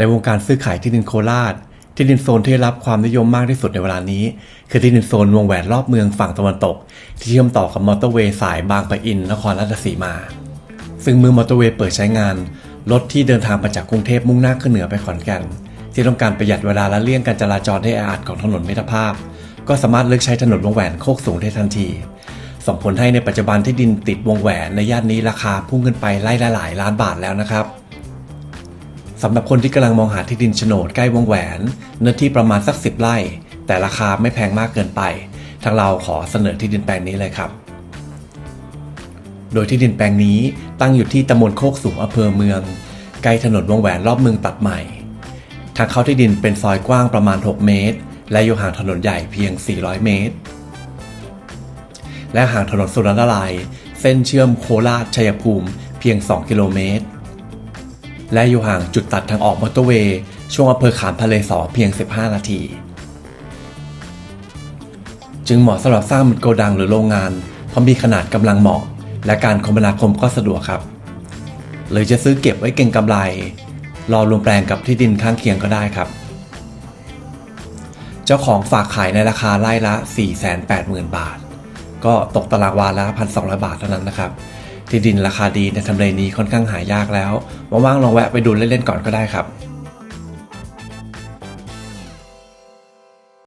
ในวงการซื้อขายที่ดินโคราช ที่ดินโซนที่ได้รับความนิยมมากที่สุดในเวลานี้ คือที่ดินโซนวงแหวนรอบเมืองฝั่งตะวันตก ที่เชื่อมต่อกับมอเตอร์เวย์สายบางปะอินนครราชสีมา ซึ่งเมื่อมอเตอร์เวย์เปิดใช้งาน รถที่เดินทางมาจากกรุงเทพมุ่งหน้าขึ้นเหนือไปขอนแก่นที่ต้องการประหยัดเวลาและเลี่ยงการจราจรให้แออัดของถนนมิตรภาพ ก็สามารถเลือกใช้ถนนวงแหวนโคกสูงได้ทันที ส่งผลให้ในปัจจุบันที่ดินติดวงแหวนในย่านนี้ราคาพุ่งขึ้นไปไล่ละหลายล้านบาทแล้วนะครับ สำหรับคนที่กำลังมองหาที่ดินโฉนดใกล้วงแหวน เนื้อที่ประมาณสักสิบไร่ แต่ราคาไม่แพงมากเกินไป ทางเราขอเสนอที่ดินแปลงนี้เลยครับ โดยที่ดินแปลงนี้ตั้งอยู่ที่ตำบลโคกสูงอำเภอเมือง ใกล้ถนนวงแหวนรอบเมืองตัดใหม่ ทางเข้าที่ดินเป็นซอยกว้างประมาณ 6 เมตร และอยู่ห่างถนนใหญ่เพียง 400 เมตร และห่างถนนสุรนารายเส้นเชื่อมโคราชชัยภูมิเพียง 2 กิโลเมตร และอยู่ห่างจุดตัดทางออกมอเตอร์เวย์ช่วงอำเภอขามทะเลสอเพียง 15 นาที จึงเหมาะสำหรับสร้างเป็นโกดังหรือโรงงาน เพราะมีขนาดกำลังเหมาะ และการคมนาคมก็สะดวกครับหรือจะซื้อเก็บไว้เก็งกำไร รอรวมแปลงกับที่ดินข้างเคียงก็ได้ครับ เจ้าของฝากขายในราคาไร่ละ 480,000 บาท ก็ตกตารางวาละ 1,200 บาทเท่านั้นนะครับ ที่ดินราคาดีในทำเลนี้ค่อนข้างหายากแล้วว่างๆลองแวะไปดูเล่นๆก่อนก็ได้ครับ